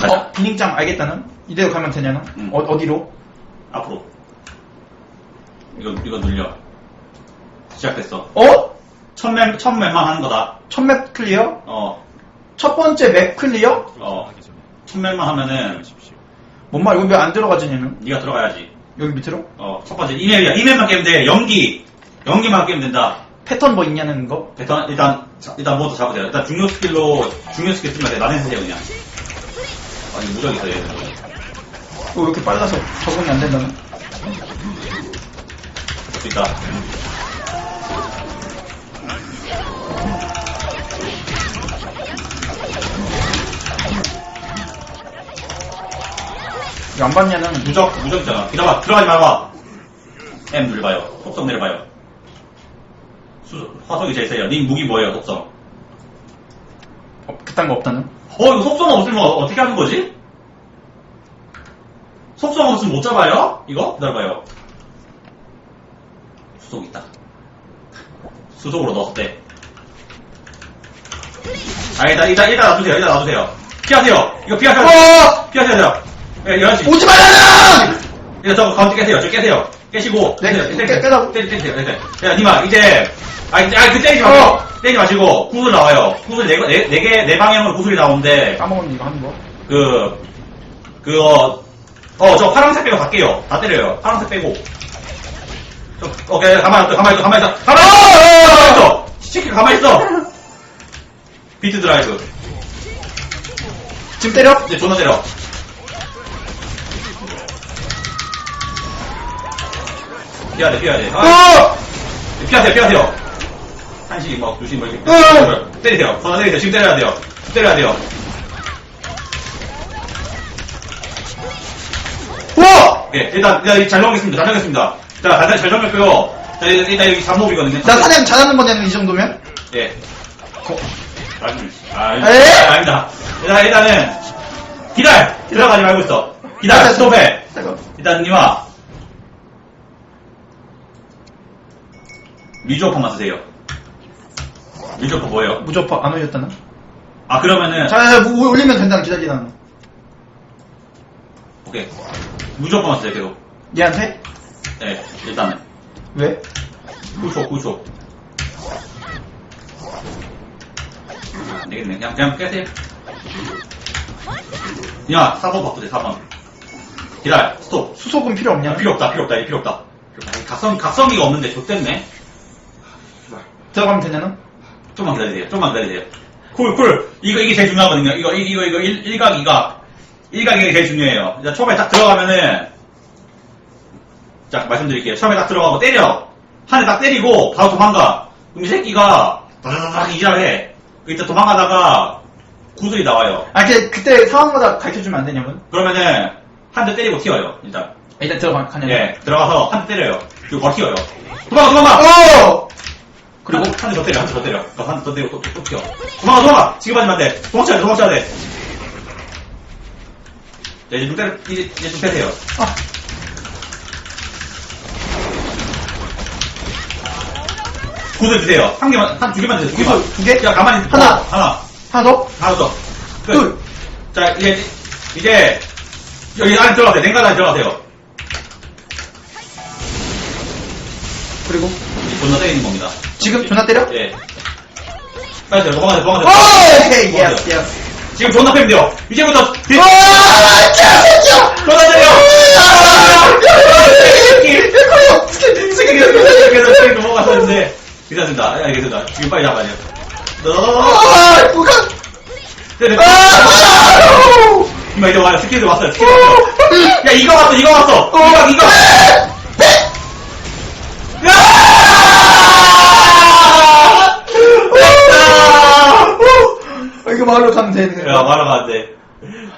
가자. 어, 비닝장 알겠다는? 이대로 가면 되냐는? 응. 어, 어디로? 앞으로. 이거, 이거 눌려. 시작됐어. 어? 첫 맵, 첫 맵만 하는 거다. 첫 맵 클리어? 어, 첫 번째 맵 클리어? 어. 첫 맵만 하면은, 뭔 말, 여기 왜안 들어가지, 얘는? 네가 들어가야지. 여기 밑으로? 어, 첫 번째, 이 맵이야. 이 맵만 깨면 돼. 연기. 연기만 깨면 된다. 패턴 뭐 있냐는 거? 일단, 일단, 자, 일단 모두 잡으세요. 일단 중요 스킬로, 중요 스킬 쓰면 돼. 나눠주세요, 그냥. 아, 이거 무적 있어, 얘는. 어, 왜 이렇게 빨라서 적응이 안? 볼수 있다. 왜안 봤냐는? 무적, 무적 있잖아. 기다봐, 들어가지 말아봐. M 눌러봐요. 속성 내려봐요. 수, 화석이 제일 세요. 님 무기 뭐예요, 속성? 어, 그딴 거 없다는? 어, 이거 속성 없으면 어 떻게 하는 거지? 속성 없으면 못 잡아요? 이거? 기다려봐요. 수속 있다. 수속으로 넣었대. 아, 일단, 일단, 일단 놔두세요. 일단 놔두세요. 피하세요. 이거 피하세요. 어! 피하세요. 예, 11시. 오지 말라는! 이거 저거 가운데 깨세요. 저 깨세요. 깨시고. 네, 깨세요. 깨-. 깨라고. 깨- 깨세요. 깨세요. 야, 니마, 이제, 아, 이제, 아, 그 때리지 마시고. 어. 때리지 마시고. 구슬 나와요. 구슬 네, 네, 네 개, 네 방향으로 구슬이 나오는데, 까먹었네, 이거 하는 거. 그, 그, 어, 어, 저 파란색 빼고 갈게요. 다 때려요. 파란색 빼고. 저, 오케이, 가만히 있어, 가만히 있어, 가만히 있어. 가만히 있어! 가만히 있어! 시키 가만히 있어! 비트 드라이브. 지금 때려? 이제 존나 때려. 피해야 돼. 아, 어! 피하세요, 피하세요. 한시, 뭐, 두시, 뭐, 이렇게. 어! 때리세요. 전화 때리세요. 지금 때려야 돼요. 지금 때려야 돼요. 우와! 예, 일단, 일단 잘 정했습니다. 잘 정했습니다. 자, 간단히 잘 정했고요. 자, 일단, 일단 여기 잡목이거든요. 나 사냥 잘하는 거냐는 이 정도면? 예. 아, 아, 에? 아, 아닙니다. 일단, 일단은, 기다려! 들어가지 말고 있어. 기다려, 자, 스톱해! 잠깐. 일단, 니마. 미주어퍼만 쓰세요. 미주어퍼 뭐예요? 무조건 안 올렸다는? 아, 그러면은, 자, 자, 뭐 올리면 된다는 기다리라는. 오케이. 무조건 쓰세요, 계속. 얘한테? 예, 일단은. 왜? 9초, 9초. 아, 안 되겠네. 그냥, 그냥 깨세요. 야, 4번 바꾸세요, 4번. 기다려, 스톱. 수속은 필요 없냐? 야, 필요 없다, 필요 없다, 이 필요 없다. 필요 없다. 각성, 각성기가 없는데, 좆됐네. 들어가면 되냐는? 좀만 기다리세요, 좀만 기다리세요. 쿨, 쿨. 이거, 이게 제일 중요하거든요. 이거, 이- 이거, 이거, 일, 일각, 이각. 일각, 이게 제일 중요해요. 자, 처음에 딱 들어가면은, 자, 말씀드릴게요. 처음에 딱 들어가고 때려. 한 대 딱 때리고, 바로 도망가. 그럼 이 새끼가, 다다다닥 이지랄해. 이때 도망가다가, 구슬이 나와요. 아, 그, 그때 상황마다 가르쳐 주면 안 되냐면? 그러면은, 한 대 때리고 튀어요, 일단. 일단 들어가, 가냐면? 예, 들어가서 한 대 때려요. 그리고 바로 튀어요. 도망가, 도망가! 어! 그리고 한 대 더 때려, 한 대 더 때려. 한 대 더 때리고 또, 또, 또 튀어. 도망가, 도망가! 지금 하지면 안 돼. 도망쳐야 돼, 도망쳐야 돼. 자, 이제 좀 때려, 이제, 이제 좀 빼세요. 아, 구슬 주세요. 한 개만, 한 두 개만 주세요. 두 개만. 구슬 두 개? 야, 가만히. 하나. 어, 하나. 하나 더? 하나 더. 끝. 둘. 자, 이제, 이제, 여기 안에 들어가세요. 냉간 안에 들어가세요. 그리고? 존나 때리는 겁니다. 지금 존나 때려? 예. 빨리 들어, 도망가세요, 도망가세요. 오! 오케이, 도망가세요. 예스, 예스. 지금 존나 패면 돼요. 이제부터, 디- 와! 개새끼야! 존나 때려! 그래서 지금 넘어갔었는데, 괜찮습니다. 알겠습니다. 지금 빨리 잡아야 돼요. 너, 아, 누가? 때려. 아! 이마 이제 와요. 스킬들 왔어요. 스킬들 왔어요. 야, 이거 왔어, 이거 왔어. 이거, 이거. 아, 말로 가면 되는 야, 말하면 안 돼.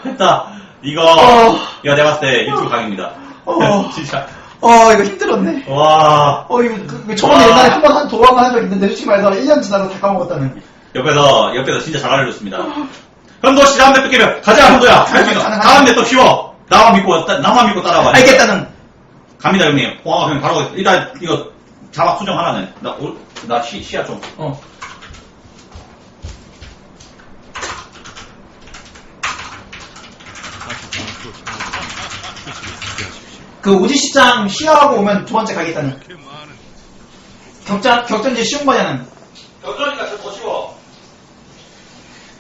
됐다. 이거, 어. 이거 내가 봤을 때 유튜브 강의입니다. 어. 진짜. 어, 이거 힘들었네. 와. 어, 이거, 그, 그 저번에 와. 옛날에 한 번 한 도망을 한적 있는데, 솔직히 말해서 1년 지나서 다 까먹었다는. 옆에서, 옆에서 진짜 잘 알려줬습니다. 현도 씨 다음 맵 뺏기면 가자, 현도야. 할수 있어. 가능, 가능. 다음 맵도 쉬워. 나만 믿고, 따- 나만 믿고 따라와. 알겠다는. 갑니다, 형님. 와, 그냥 바로, 가겠습니다. 일단, 이거, 자막 수정 하나는. 나, 올, 나 시, 시야 좀. 어. 그 오지시장 쉬어하고 오면 두 번째 가겠다는. 격자, 격전지 쉬운 거냐는. 격전이가 저더 쉬워.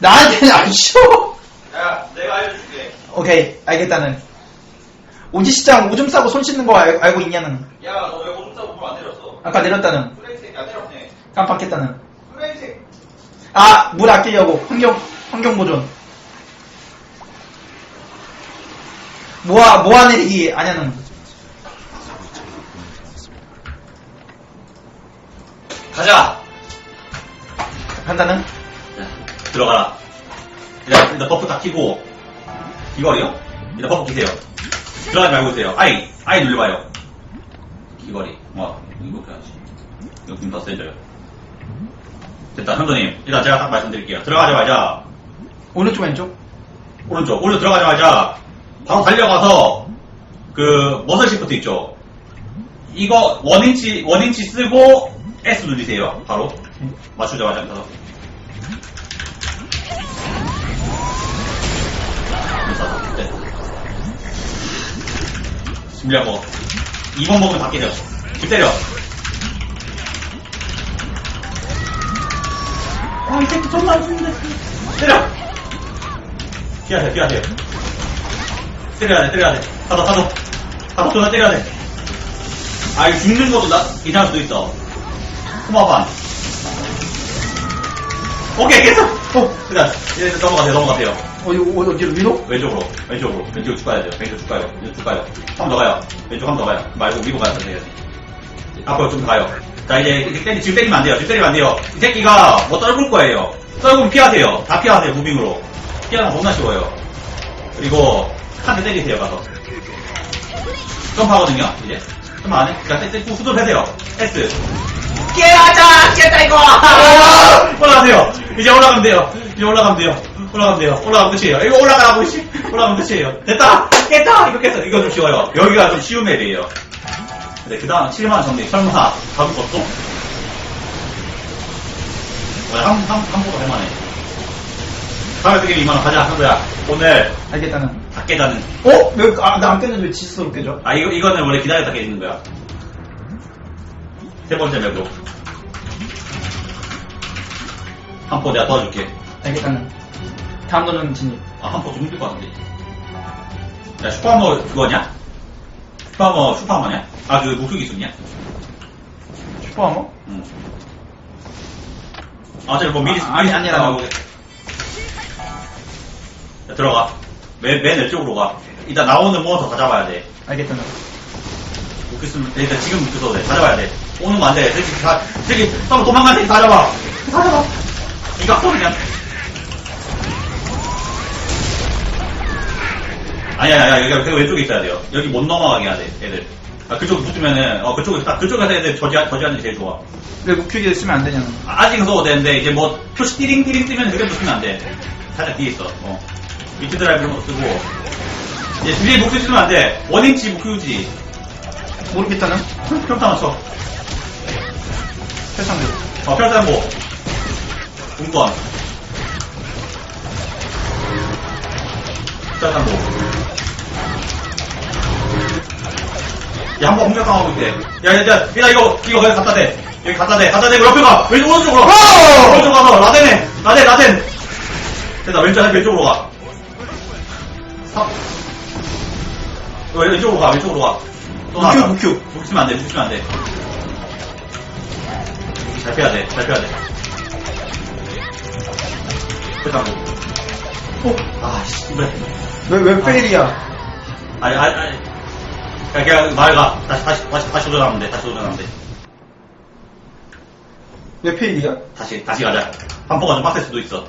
나한테는 안 쉬워. 야, 내가 알려줄게. 오케이, 알겠다는. 오지시장 오줌 싸고 손 씻는 거 알, 알고 있냐는. 야, 너 왜 오줌 싸고 물안 내렸어? 아까 내렸다는. 그래, 이 새끼 안 내렸네. 깜빡했다는. 그래, 이 새끼. 아, 물 아끼려고. 환경, 환경 보존. 모아, 모아내리기 아냐는. 가자! 한다는. 자, 들어가라. 일단, 일단 버프 다 키고, 귀걸이요? 일단 버프 키세요. 들어가지 말고 있어요. 아이, 아이 눌러봐요. 귀걸이. 와, 이렇게 하지. 이거 좀더 세져요. 됐다, 현도님. 일단 제가 딱 말씀드릴게요. 들어가자마자, 오른쪽, 왼쪽? 오른쪽, 오른쪽 들어가자마자, 바로 달려가서, 그, 머슬 시프트 있죠? 이거, 원인치, 원인치 쓰고, S 누르세요. 바로. 맞추자마자 가서. 네. 준비하고 2번 먹으면 다 깨져 길 때려 아 이 새끼 존나 안 죽는데 때려 피하세요 피하세요 때려야 돼 때려야 돼 가서 가서 가서 존나 때려야 돼 아 이거 죽는 것도 나 이상할 수도 있어 소마반 오케이 깼어 어 그냥 이제 넘어가세요 넘어가세요 어디, 어디, 어디로, 위로? 왼쪽으로, 왼쪽으로, 왼쪽으로 쭉 가야 돼요. 왼쪽 쭉 가요. 왼쪽 쭉 가요. 한 번 더 가요. 왼쪽 한 번 더 가요. 말고 위로 가야 돼요. 앞으로 좀더 가요. 자, 이제 이렇게 때리, 지금 때리면 안 돼요. 지금 때리면 안 돼요. 이 새끼가 뭐 떨굴 거예요. 떨구면 피하세요. 다 피하세요. 무빙으로. 피하는 거 겁나 쉬워요. 그리고 한대 때리세요. 가서. 점프하거든요. 이제. 점프 안 해? 그러니까 때, 때, 후드 패세요. S. 깨하자! 깼다 이거! 올라가세요. 이제 올라가면 돼요. 이제 올라가면 돼요. 올라가면 돼요. 올라가면 끝이에요. 이거 올라가라고, 씨. 올라가면 끝이에요. 됐다! 깼다! 이거 깼어. 이거 좀 쉬워요. 여기가 좀 쉬운 맵이에요. 근데 그 다음 7만 정리. 설마 잡을 거 없어? 뭐야, 한, 한, 한 보다 할만해. 다음에 뜨기 2만원 가자, 한 거야. 오늘 알겠다는. 다 깨자는. 어? 왜, 아, 나 안 깼는데 왜 지스로 깨져? 아, 이거, 이거는 원래 기다렸다 깨지는 거야. 세 번째 맵으로. 한포 내가 도와줄게. 알겠다는. 다음 도는 진입. 아, 한포 좀 힘들 것 같은데. 야, 슈퍼하머 그거냐? 슈퍼하머, 슈퍼하머냐? 아, 그 목소리 있었냐? 슈퍼하머? 응. 아, 저기 뭐 미리, 아, 아니, 아, 나. 오케이. 자, 들어가. 맨, 맨 왼쪽으로 가. 일단 나오는 몬스터 다 잡아야 돼. 알겠다는. 묶였으면, 일단 지금 묶여도 돼. 다 잡아야 돼. 오는 거안 돼. 저기, 다, 저기, 서로 도망간 새끼 다 잡아. 다 잡아. 이거 앞서 그냥. 아니야, 아니야, 여기, 여기 왼쪽에 있어야 돼요. 여기 못 넘어가게 해야 돼, 애들. 아, 그쪽 붙으면은, 어, 그쪽에, 딱 그쪽에서 애들 저지, 저지하는 게 제일 좋아. 왜 묵히기를 쓰면 안 되냐는. 아, 아직은 써도 되는데, 이제 뭐, 표시 띠링띠링 뜨면 그게 붙으면 안 돼. 살짝 뒤에 있어, 어. 밑에 드라이브 이런 거 쓰고. 이제 뒤에 목표 쓰면 안 돼. 원인치 목표지. 모르겠다는. 평타 맞춰. 세상에. 어, 평타고. 공권. 평타고. 야, 한 번 공격당하고 있대. 야, 야, 야, 야, 이거, 이거 거기 갖다 대. 여기 갖다 대. 갖다 대고 옆에 가. 왼쪽, 오른쪽으로. 오른쪽 가서, 라덴해. 라덴, 라덴. 됐다, 왼쪽, 왼쪽으로 가. 사. 어, 왼쪽으로 가, 왼쪽으로 가. 또 묵혀, 나가. 묵혀. 묵히면 안 돼, 묵히면 안 돼. 잘 빼야 돼, 잘 빼야 돼. 됐다고. 어? 아, 씨, 그래. 왜, 왜 페일이야? 아니, 아니, 아니. 야, 그냥 말 가. 다시, 다시, 다시, 다시 도전하면 돼. 다시 도전하면 돼. 왜 페일이야? 다시, 다시 가자. 반포가 좀 빡셀 수도 있어.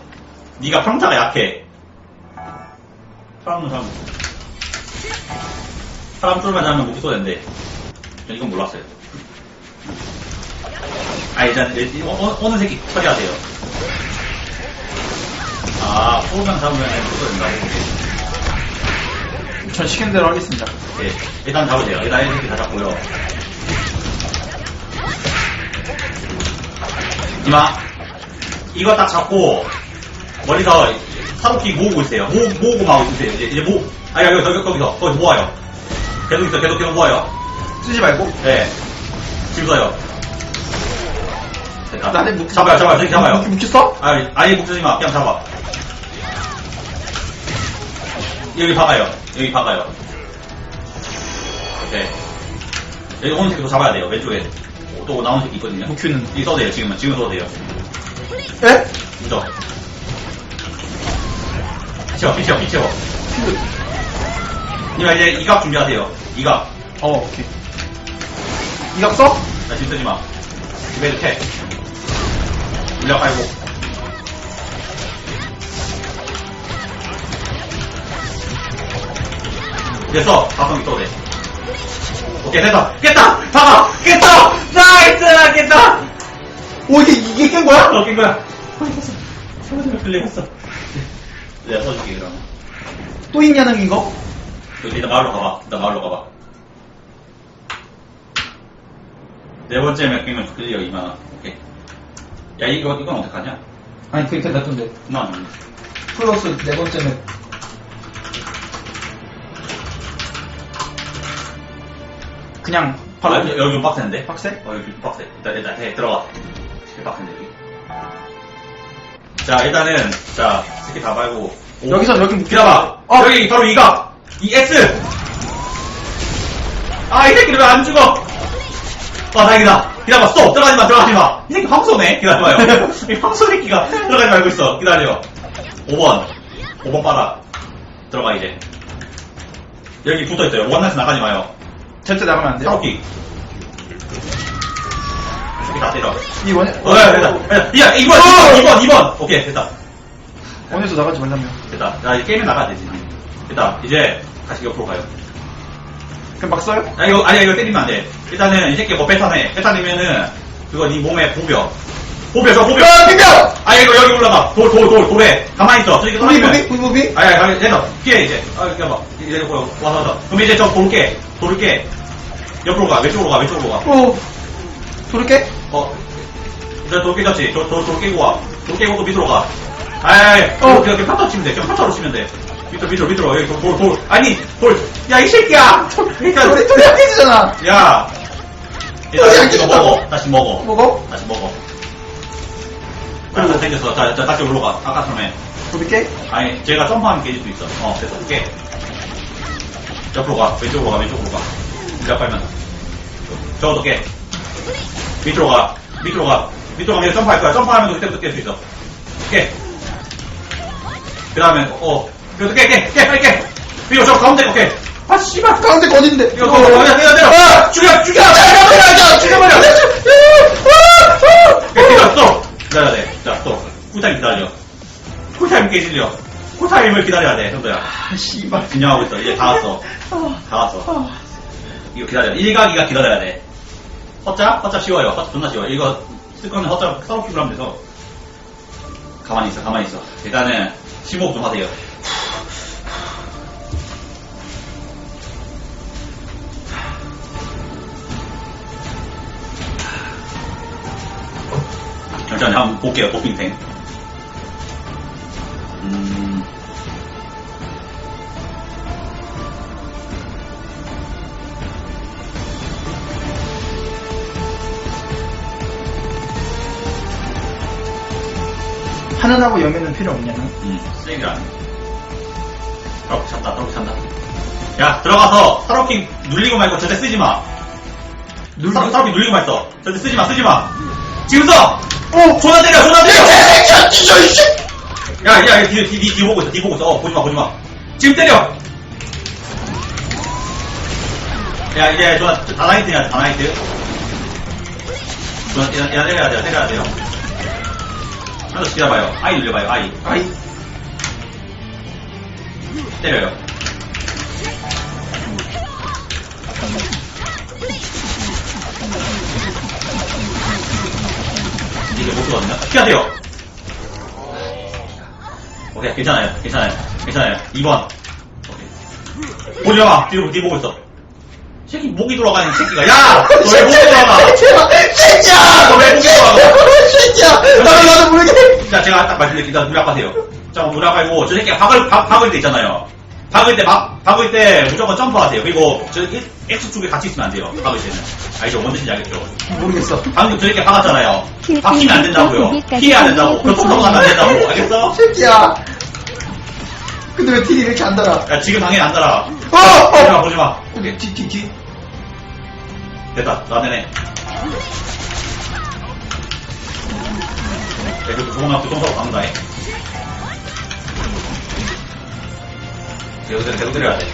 네가 평타가 약해. 사람은 사람. 사람 잡으면 목이 쏘는데. 전 이건 몰랐어요. 아, 일단, 이- 어, 어, 어 느 새끼 처리하세요. 아, 소명 잡으면 목이 쏘된다고. 전 시킨 대로 하겠습니다. 예, 일단 잡으세요. 일단 이렇게 다 잡고요. 이마, 이거 딱 잡고, 머리서 사도킥 모으고 있어요. 모, 모으고 하고 있으세요. 이제, 이제 모, 아니, 여기, 여기, 거기서, 거기서 모아요. 계속 있어, 계속, 계속 모아요. 쓰지 말고. 네. 지금 써요. 됐다. 나는 묵 잡아요, 잡아요, 저기 잡아요. 묵, 묵혔어? 아니, 아예 묶지 마. 그냥 잡아. 여기 박아요. 여기 박아요. 오케이. 여기 오는 새끼도 잡아야 돼요. 왼쪽에. 또 나오는 새끼 있거든요. 묵히는. 이 써도 돼요, 지금은. 지금 써도 돼요. 에? 무적. 피치워, 피치워, 피치워. 님 이제 이각 준비하세요. 이각. 어, 오케이. 이각 써? 나 지금 쓰지 마. 이베드 택. 물량 빨고. 됐어. 가성비 써도 돼. 오케이, 됐다. 깼다! 봐봐! 깼다! 나이스! 깼다! 오, 이게, 이게 깬 거야? 어, 깬 거야. 손을 클릭했어. 내가 써줄게, 그럼. 또 있냐는 이거? 여기 일단 마을로 가봐. 일단 마을로 가봐. 네 번째 몇 개면 클리어 2만원. 오케이. 야, 이거, 이건 어떡하냐? 아니, 그게 괜찮던데. 9만원. 플러스 네 번째는. 그냥, 바로 바로. 여기, 여기 좀 빡센데? 빡세? 어, 여기 좀 빡세. 일단, 일단, 해, 들어가. 되게 빡센데, 여기. 자, 일단은, 자, 스킬 다 밟고. 오. 여기서 여기. 기다봐. 어. 여기 바로 이가. 이 X. 아, 이 새끼들 왜안 죽어? 아, 다행이다. 기다려봐. 스톱. 들어가지 마, 들어가지 마. 이 새끼 황소네. 기다려봐요. 이 황소 새끼가 들어가지 말고 있어. 기다려. 5번. 5번 빨아. 들어가, 이제. 여기 붙어 있어요. 원나스 나가지 마요. 절대 나가면 안 돼요. 사오키. 다 때려. 이 원에, 어, 야, 됐다. 야, 2번, 2번, 2번, 2번. 오케이, 됐다. 원에서 나가지 말라며. 됐다. 나 이제 게임에 나가야 되지. 됐다. 이제 다시 옆으로 가요. 그럼 막 써요? 아 이거 아니 이거 때리면 안 돼. 일단은 이 새끼 뭐 배타네. 배타내면은 그거 네 몸에 보벼. 보벼 저 보벼. 야, 비벼! 아 이거 여기 올라가. 돌 돌 돌 돌에 가만히 있어. 저기 무비, 떨어지면. 무비, 무비, 무비? 아니 아니 됐어. 피해 이제. 아 이렇게 봐. 이제 와서 와서. 그럼 이제 저 돌게 돌게. 옆으로 가. 왼쪽으로 가. 왼쪽으로 가. 오, 도를게? 어. 저돌 깨졌지. 저돌돌 깨고 와. 돌 깨고 또 밑으로 가. 아이. 어. 어. 그냥 파터 치면 돼. 그냥 파터로 치면 돼. 밑으로 밑으로 밑으로 여기 돌 돌. 돌. 아니 돌. 야 이 새끼야. 그러니까 우리 둘이 안 깨지잖아. 야! 또 어, 야, 일단 이거 깨졌다. 먹어. 다시 먹어. 먹어? 다시 먹어. 자, 자, 생겼어. 자, 자, 다시 올라가. 아까처럼 해. 도를게? 아니, 제가 점프하면 깨질 수 있어. 어, 됐어. 깨. 옆으로 가. 왼쪽으로 가. 왼쪽으로 가. 일자 빨면. 저것도 깨. 밑으로 가. 밑으로 가. 밑으로 가면 점프할 거야. 점프하면 그때부터 깰 수 있어. 깨. 그 다음에, 어. 그래도 깨, 깨, 깨, 빨리 깨. 그리고 저 가운데, 오케이. 아, 씨발. 가운데 거 어딘데? 이거 때려, 때려, 때려. 아! 죽여, 죽여, 야, 죽여, 죽여버려! 기다려, 스톱! 기다려야 돼. 자, 스톱. 쿨타임 기다려. 쿨타임 깨질려. 쿨타임을 기다려야 돼, 형도야. 아, 씨발. 진정하고 있어. 이제 다 왔어. 다 왔어. 이거 기다려. 1각, 2각 기다려야 돼. 허자? 허자 쉬워요. 허자 존나 쉬워. 이거 쓸 거면 허자 키로 하면 돼서. 가만히 있어, 가만히 있어. 일단은 심호흡 좀 하세요. 잠시만요. 한번 볼게요. 도핑탱. 음. 하늘하고 여면은 필요 없냐는? 음, 쓰레기라. 떡 찬다, 떡 찬다. 야, 들어가서 타로킹 눌리고 말고 절대 쓰지 마. 눌리- 타로, 타로킹 눌리고 말어. 절대 쓰지 마, 쓰지 마. 지금 써! 어! 존나 때려, 존나 때려! 개새끼야, 뒤져, 이씨! 야, 야, 야, 뒤, 뒤, 뒤, 뒤 보고 있어, 뒤 보고 있어. 어, 보지 마, 보지 마. 지금 때려! 야, 이제 존나 다나이트 해야 돼, 다나이트. 존나, 때려야 돼요, 때려야 돼요. 하나 더 기다려봐요. 아이 눌려봐요, 아이. 아이, 때려요. 이게 못 들어갔나? 피하세요! 오케이, 괜찮아요. 괜찮아요. 괜찮아요. 2번. 오케이. 보지 마! 뒤로, 뒤 보고 있어. 새끼 목이 돌아가는 이 새끼가. 야! 너왜 목이 돌아가? 제발, 새끼야! 너왜 목이 돌아가? 새끼야! 나도 나도 모르게. 자, 제가 딱 말씀드릴게요. 누락하세요. 자, 누락하고, 저 새끼가 박을, 박, 박을 때 있잖아요. 박을 때, 박, 박을 때 무조건 점프하세요. 그리고, 저, 일- X축에 같이 있으면 안 돼요. 박을 때는. 알죠? 뭔 뜻인지 알겠죠? 모르겠어. 방금 저 새끼 박았잖아요. 킬 박히면 안 된다고요. 피해야 된다고. 교통 넘어가면 안 된다고. 알겠어? 새끼야. 근데 왜 딜이 이렇게 안 달아? 야, 지금 당연히 안 달아. 어! 보지마, 어! 보지마. 오케이, 뒤, 뒤, 뒤. 됐다. 나대네. 그래도 그거만 교통사고 박는다. 계속 때려, 계속 때려야 돼.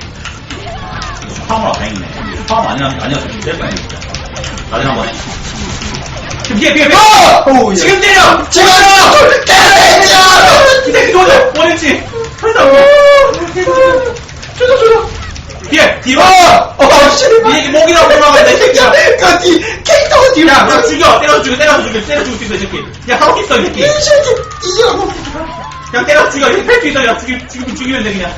이거 슈퍼하머라 다행이네. 슈퍼하머 아니야, 아니었으면 때릴 뻔했네, 진짜. 나대 한 번. 지금 피해, 피해, 피해! 어우, 예. 지금 때려! 지금! 개새끼야! 이 새끼 도와줘! 원했지! 한다! 조져, 조져. 피해! 뒤로! 어! 어, 씨발. 이 목이라고 돌아간다, 이 새끼야! 그 뒤, 캐릭터가 뒤로. 야, 야, 죽여! 때려 죽여, 때려 죽여, 때려 죽일 수 있어, 이 새끼. 야, 하고 있어, 이 새끼. 이 새끼, 이기라고. 그냥 때려 죽여. 이렇게 팰수 있어. 그냥 죽이, 죽이면, 죽이면 돼, 그냥.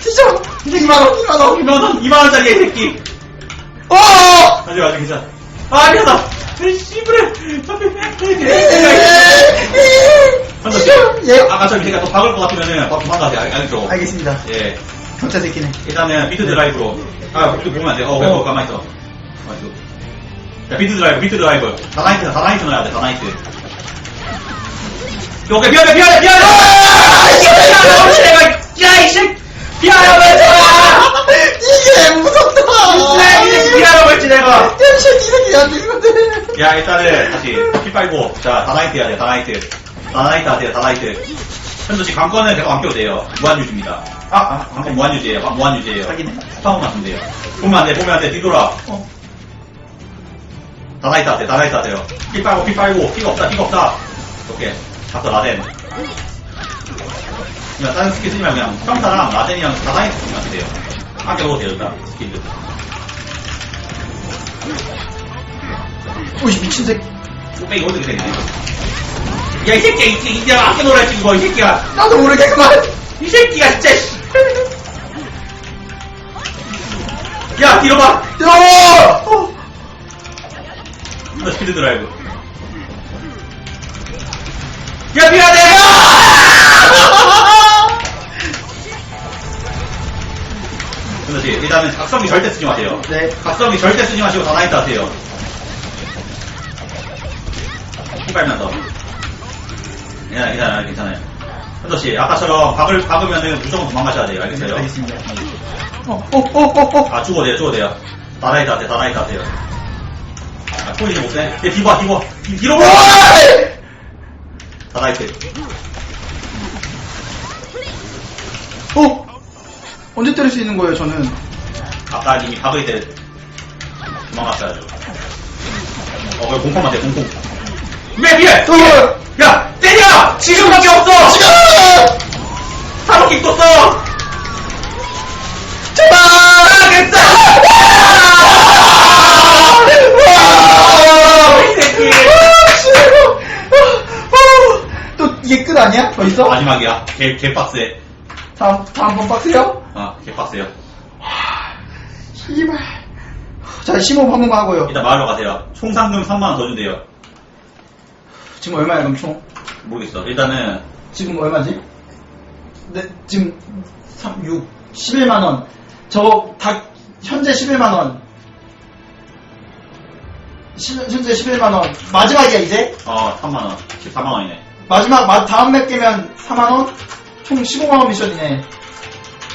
진짜. 2만원, 2만원. 2만원, 2만원짜리 이 새끼. 어! 아직, 아직 괜찮아. 아, 미안하다. 한번 예. 아까 저기 제가 또 박을 것 같으면은 박 도망가세요. 알- 알겠죠? 알겠습니다. 예. 경찰 새끼네. 일단은 비트 드라이브로. 아, 이거 보면 안 돼. 어, 왜, 어. 어, 가만히 있어. 가만히 있어. 자, 비트 드라이브, 비트 드라이브. 다나이트, 다나이트 넣어야 돼, 다나이트. 오케이, 미안해, 미안해, 미안해! 아, 혹시 내가, 야, 이 새끼! 미안하고 했잖아! 무섭다. 이 새끼 미안하고 했지, 내가! 야, 이 새끼, 이 새끼 안 되는데. 야, 일단은, 다시, 피 빨고. 자, 다나이트 해야 돼, 다나이트. 다나이트 하세요, 다나이트. 지 관건은 계속 안 껴도 돼요. 무한유지입니다. 아, 아, 관건 무한유지예요. 아, 무한유지예요. 사기네. 스파운 맞으면 돼요. 보면 안 돼, 보면 안 돼, 뒤돌아. 어. 다나이트 하세요, 다나이트 하세요. 피 빨고, 피 빨고, 피가 없다, 피가 없다. 오케이. 갔어, 라덴. 그냥 다른 스킬 쓰지 말고 그냥 평타랑 라덴이랑 다나이트 쓰면 돼요. 돼요, 일단, 스킬들. 오이, 미친 새끼. 뚝배기 어떻게 되겠네. 야, 이 새끼야, 이 새끼, 이제 아껴 놀아야지, 이거, 이 새끼야. 나도 모르게 그만. 이 새끼가 진짜, 씨. 야, 뒤로 봐. 야! 어. 너 스피드 드라이브. 야, 미안해! 그 일단은 각성기 절대 쓰지 마세요. 네. 각성기 절대 쓰지 마시고 다나이트 하세요. 빨면서. 괜찮아요, 괜찮아요, 괜찮아요. 현도씨, 아까처럼 박을, 박으면은 무조건 도망가셔야 돼요. 알겠어요? 알겠습니다. 어, 어, 어, 어, 어. 아, 죽어도 돼요, 죽어도 돼요. 다나이트 하세요, 다나이트 하세요. 아, 폴리지 못해? 얘 뒤봐, 뒤봐. 뒤- 뒤로 봐! 오이! 다나이트. 어? 언제 때릴 수 있는 거예요, 저는? 아까 이미 박을 때 도망갔어야죠. 어, 왜 공포만 돼, 공포. 왜, 피해! 어! 야, 때려! 지금밖에 없어! 지금! 사로킥 또 써! 제발! 아, 됐다! 와! 이 새끼! 또 이게 끝 아니야? 더 있어? 마지막이야. 개, 개빡세. 다음, 다음번 박스요? 아, 개빡세요. 씨발. 자, 심호흡 한 번만 하고요. 일단 마을로 가세요. 총 상금 3만원 더 준대요. 지금 얼마야, 그럼 총? 모르겠어. 일단은, 지금 얼마지? 네, 지금 3, 6, 11만원. 저, 다, 현재 11만원. 현재 11만원. 마지막이야, 이제? 어, 3만원. 14만원이네. 마지막, 마, 다음 몇 개면 4만원? 총 15만원 미션이네.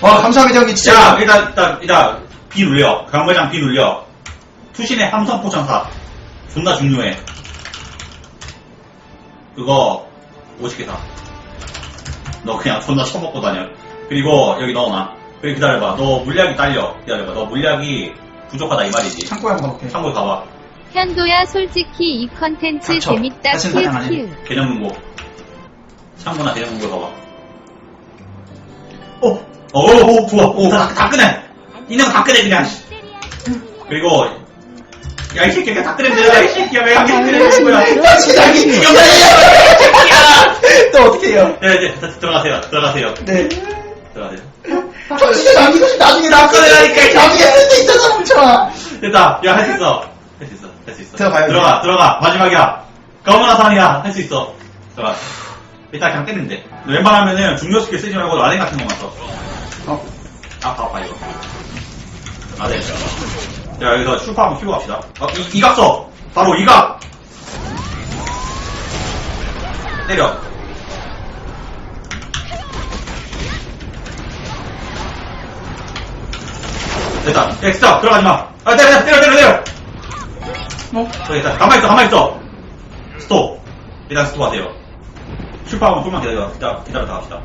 와, 감사합니다, 형님. 진짜. 자, 일단, 일단, 일단, B 눌려. 강물장 B 눌려. 투신의 함성 포천사. 존나 중요해. 그거, 50개 사. 너 그냥 존나 처먹고 다녀. 그리고, 여기 넣어놔. 그리고 기다려봐. 너 물약이 딸려. 기다려봐. 너 물약이 부족하다, 이 말이지. 창고에 한번 가볼게. 참고에 가봐. 현도야 솔직히 이 컨텐츠 닥쳐. 재밌다 사냥 안 해. 키우 개념 문고. 참고나 개념 문고 가봐. 어, 어, 오, 좋아. 오, 다, 다 끄네. 이놈 다 끄네, 그냥. 씨. 그리고, 야, 이 새끼야, 다 끄네, 내가. 이 새끼야, 왜 이렇게 끄는 거야. 야, 시작이. 새끼야. 또 어떻게 해요? 네, 네, 다- 들어가세요. 들어가세요. 네. 들어가세요. 형 진짜 나 이것이 나중에 나 꺼내라니까, 나중에 쓸때 있잖아 멍청아 됐다. 야, 할 수 있어. 할 수 있어. 할 수 있어. 들어가요, 들어가. 들어가. 마지막이야. 검은 화산이야. 할 수 있어. 들어가. 일단 그냥 때리면 돼. 웬만하면은 중요 스킬 쓰지 말고 라덴 같은 것만 써. 어 아파, 아파, 이거. 라덴. 자, 여기서 슈퍼 한번 키고 갑시다. 어, 이, 이각 써! 바로 이각! 때려. 됐다. 엑스트라 들어가지 마. 아, 때려, 때려, 때려, 때려! 어? 저기 있다. 가만히 있어, 가만히 있어! 스톱! 일단 스톱 하세요. 슈퍼 한번 좀만 기다려. 기다려, 기다렸다 갑시다.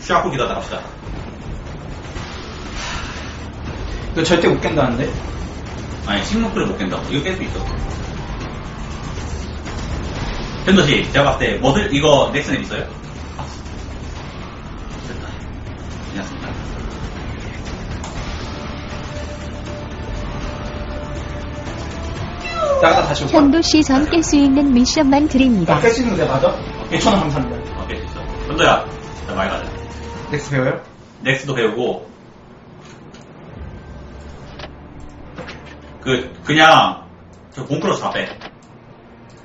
슈아프 기다렸다 갑시다. 너 절대 못 깬다는데? 아니, 식목표를 못 깬다고. 이거 깰 수 있어. 현도씨, 제가 봤을 때, 머슬, 이거 넥슨에 있어요? 아, 됐다. 괜찮습니다. 나가다 다시 올까? 현도 시선 깰수 있는 미션만 드립니다. 나깰수 있는 데 맞아? 5천원 감사합니다 어, 깰수 있어. 현도야, 자, 말 가자. 넥스 배워요? 넥스도 배우고, 그, 그냥, 저 본크로스 다 빼.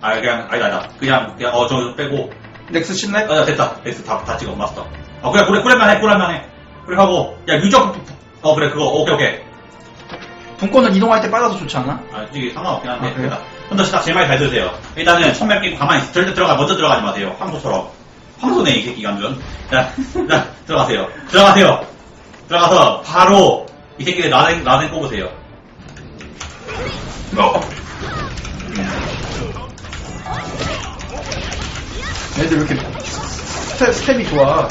아, 그냥, 아니다, 아니다. 그냥, 그냥, 어, 저 빼고, 넥스 신내? 아, 됐다. 넥스 다, 다 찍어, 마스터. 어, 그래, 그래, 그래만 해, 그래만 해. 그래 하고, 야, 유적, 어, 그래, 그거, 오케이, 오케이. 분권을 이동할 때 빨라도 좋지 않아? 아, 이게 상관없긴 한데, 아, 그래요? 됐다. 혼자 시작 제말 잘 들으세요. 일단은, 천명 끼고 가만히 있어. 절대 들어가, 먼저 들어가지 마세요. 황소처럼. 황소네, 이 새끼 완전. 자, 자, 들어가세요. 들어가세요. 들어가서, 바로, 이 새끼들 라덴, 라덴 꼽으세요. 어. 애들 왜 이렇게 스텝, 스텝이 좋아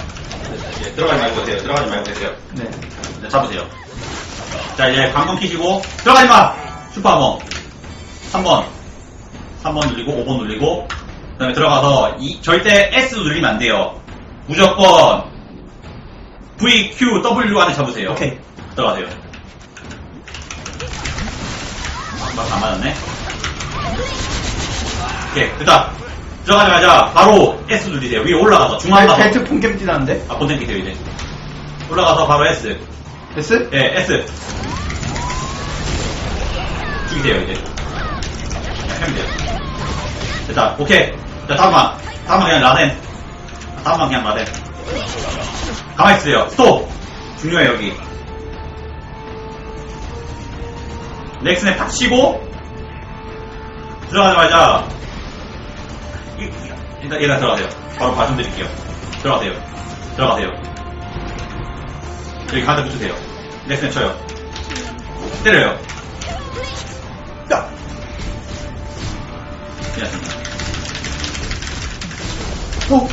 이제 들어가지 말고 계세요. 들어가지 말고 계세요. 네 네, 잡으세요. 자, 이제 방금 키시고, 들어가지 마! 슈퍼하머. 3번. 3번 눌리고, 5번 눌리고, 그 다음에 들어가서, 이, 절대 S 눌리면 안 돼요. 무조건, V, Q, W 안에 잡으세요. 오케이. 들어가세요. 막안 맞았네. 오케이, 됐다. 들어가자마자, 바로 S 누리세요. 위에 올라가서, 중앙 가서. 벨트 폰캠 뛰다는데? 아, 본전 끼세요, 이제. 올라가서 바로 S. 넥스? 예, S. 죽이세요, 이제. 그냥 하면 돼요. 됐다, 오케이. 자, 다음만. 다음만 그냥 라덴. 다음만 그냥 라덴. 가만히 있으세요. 스톱! 중요해, 여기. 넥슨에 탁 치고, 들어가자마자, 일단, 일단 들어가세요. 바로 말씀드릴게요. 들어가세요. 들어가세요. 여기 가운데 붙으세요. 넥슨 쳐요. 때려요. 야! 괜찮습니다. 어?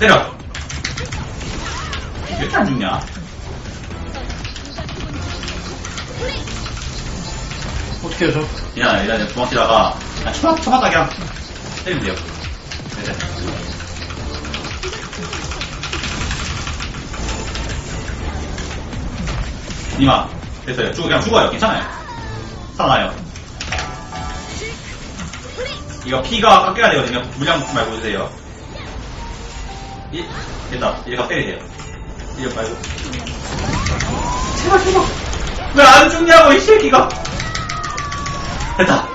때려! 왜 이렇게 안 죽냐? 어떻게 해줘? 그냥 일단 도망치다가 그냥 초밥, 초밥하게 그냥 때리면 돼요. 네, 네. 니마, 됐어요. 죽, 그냥 죽어요. 괜찮아요. 살아나요. 이거 피가 깎여야 되거든요. 물량 먹지 말고 주세요. 이, 됐다. 이거 때리세요. 이거 말고. 제발, 제발. 왜 안 죽냐고, 이 새끼가. 됐다.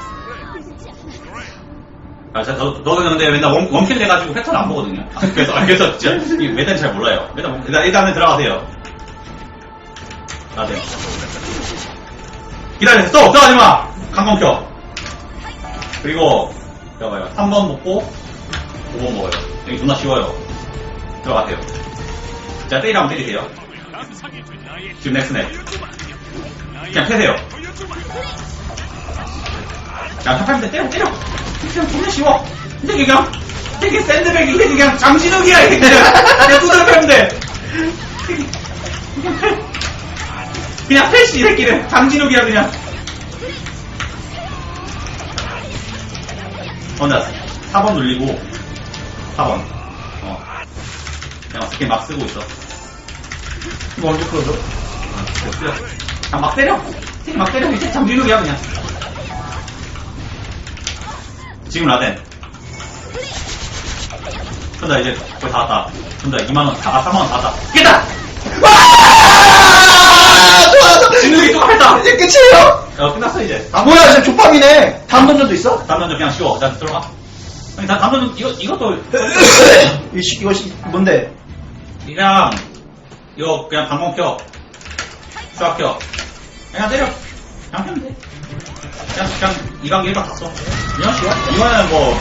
아, 저, 저, 저는 근데 맨날 원, 원킬 내가지고 패턴 안 보거든요. 아, 그래서, 아, 그래서 진짜, 이 메타는 잘 몰라요. 뭐- 일단, 일단은 들어가세요. 아, 네. 기다려, 또! 들어가지 마! 강공 켜. 그리고, 들어가요. 3번 먹고, 5번 먹어요. 여기 존나 쉬워요. 들어가세요. 자, 때리라면 때리세요. 지금 넥스네. 그냥 패세요. 야, 돼. 때려, 때려. 그냥 존나 쉬워. 이제 그냥, 되게 샌드백이, 이게 그냥 장신욱이야, 이게. 그냥 두드려 돼. 그냥 패. 그냥 패시, 이 새끼는. 장진욱이야, 그냥. 어, 나 4번 눌리고, 4번. 어. 그냥 어떻게 막 쓰고 있어. 이거 언제 풀어줘? 아, 때려. 아, 막 때려. 막 때려. 이제 장진욱이야, 그냥. 지금 라덴. 근데 이제 거의 다 왔다. 근데 2만원, 다, 3만원 다 왔다. 깼다! 와! 좋아, 진욱이 또 했다! 이제 끝이에요? 어, 끝났어, 이제. 아, 뭐야, 이제 조팝이네. 다음 던전도 있어? 다음 던전 그냥 쉬워. 자, 들어가. 아니, 다, 다음 던전, 이거, 이것도, 이 시, 이거 시, 뭔데? 그냥, 이거 그냥 방공 켜. 쫙 켜. 그냥 때려. 그냥 펴면 돼. 그냥, 그냥, 이강 1박 다 써. 이건 쉬워. 이거는 뭐,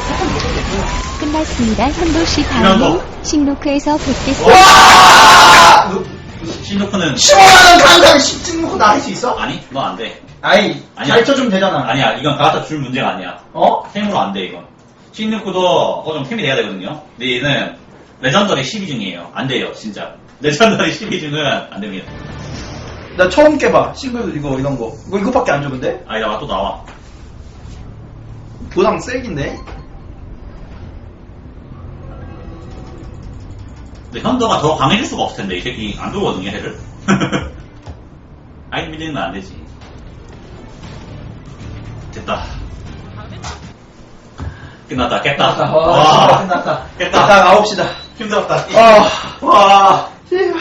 끝났습니다. 현도씨 김현도. 다음은 신노크에서 뵙겠습니다. 와! 신노크는, 15만원 강당 10등 놓고 나할 수 있어? 아니, 너 안 돼. 아이, 아니야. 잘 쳐주면 되잖아. 아니야, 이건 갖다 줄 문제가 아니야. 어? 템으로 안 돼, 이건. 신누쿠도 어좀 템이 돼야 되거든요. 근데 얘는 레전더리 12중이에요. 안 돼요, 진짜. 레전더리 12중은 안 됩니다. 나 처음 깨봐. 싱글 이거, 이런 거. 이거, 이거밖에 안 줘, 근데? 아니, 나또 나와. 보상 셀긴데? 근데 현더가 더 강해질 수가 없을 텐데, 이 새끼 안 들어거든요, 해를. 아이 미드는 안 되지. 됐다. 끝났다, 깼다. 끝났다. 와, 끝났다. 깼다. 딱 9시다. 힘들었다. 아, 와. 제발.